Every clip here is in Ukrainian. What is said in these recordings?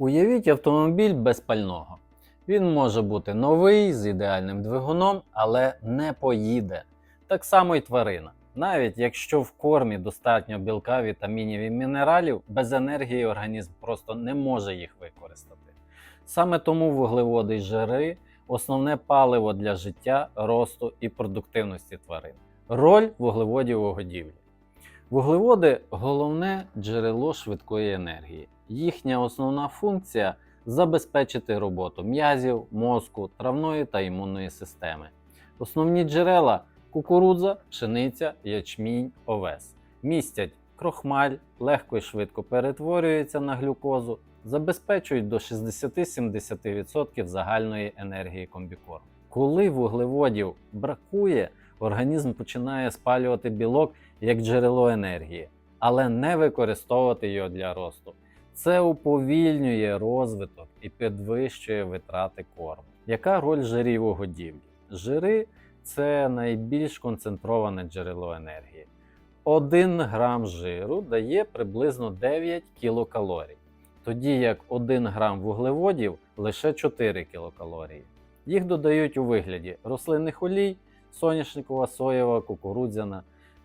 Уявіть автомобіль без пального. Він може бути новий з ідеальним двигуном, але не поїде. Так само й тварина. Навіть якщо в кормі достатньо білка, вітамінів і мінералів, без енергії організм просто не може їх використати. Саме тому вуглеводи й жири основне паливо для життя, росту і продуктивності тварин. Роль вуглеводів у годівлі. Вуглеводи головне джерело швидкої енергії. Їхня основна функція забезпечити роботу м'язів, мозку, травної та імунної системи. Основні джерела кукурудза, пшениця, ячмінь, овес. Містять крохмаль, легко і швидко перетворюються на глюкозу, забезпечують до 60-70% загальної енергії комбікорму. Коли вуглеводів бракує, організм починає спалювати білок як джерело енергії, але не використовувати його для росту. Це уповільнює розвиток і підвищує витрати корму. Яка роль жирів у годівлі? Жири це найбільш концентроване джерело енергії. 1 грам жиру дає приблизно 9 кілокалорій, тоді як 1 грам вуглеводів лише 4 кілокалорії. Їх додають у вигляді рослинних олій, соняшникова, соєва, кукурудзяна,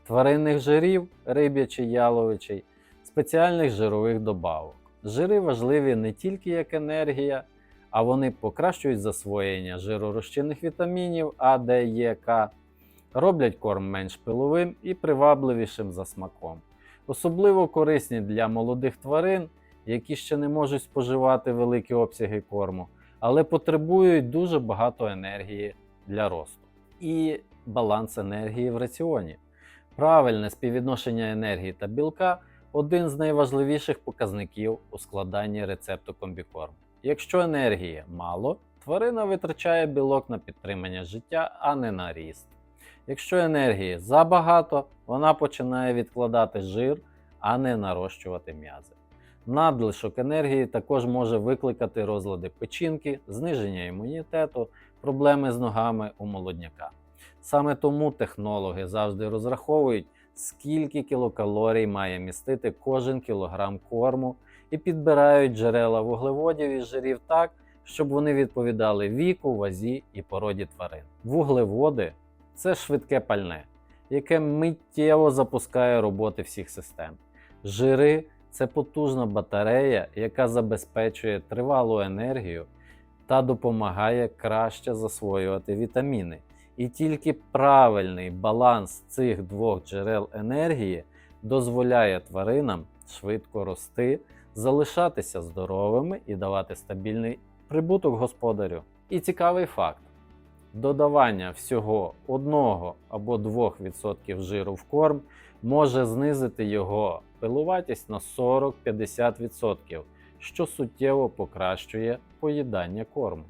тваринних жирів, риб'ячий, яловичий, спеціальних жирових добавок. Жири важливі не тільки як енергія, а вони покращують засвоєння жиророзчинних вітамінів А, Д, Е, К, роблять корм менш пиловим і привабливішим за смаком. Особливо корисні для молодих тварин, які ще не можуть споживати великі обсяги корму, але потребують дуже багато енергії для росту. І баланс енергії в раціоні. Правильне співвідношення енергії та білка один з найважливіших показників у складанні рецепту комбікорму. Якщо енергії мало, тварина витрачає білок на підтримання життя, а не на ріст. Якщо енергії забагато, вона починає відкладати жир, а не нарощувати м'язи. Надлишок енергії також може викликати розлади печінки, зниження імунітету, проблеми з ногами у молодняка. Саме тому технологи завжди розраховують, скільки кілокалорій має містити кожен кілограм корму і підбирають джерела вуглеводів і жирів так, щоб вони відповідали віку, вазі і породі тварин. Вуглеводи це швидке пальне, яке миттєво запускає роботи всіх систем. Жири це потужна батарея, яка забезпечує тривалу енергію та допомагає краще засвоювати вітаміни. І тільки правильний баланс цих двох джерел енергії дозволяє тваринам швидко рости, залишатися здоровими і давати стабільний прибуток господарю. І цікавий факт: додавання всього 1 або 2% жиру в корм може знизити його пилуватість на 40-50%, що суттєво покращує поїдання корму.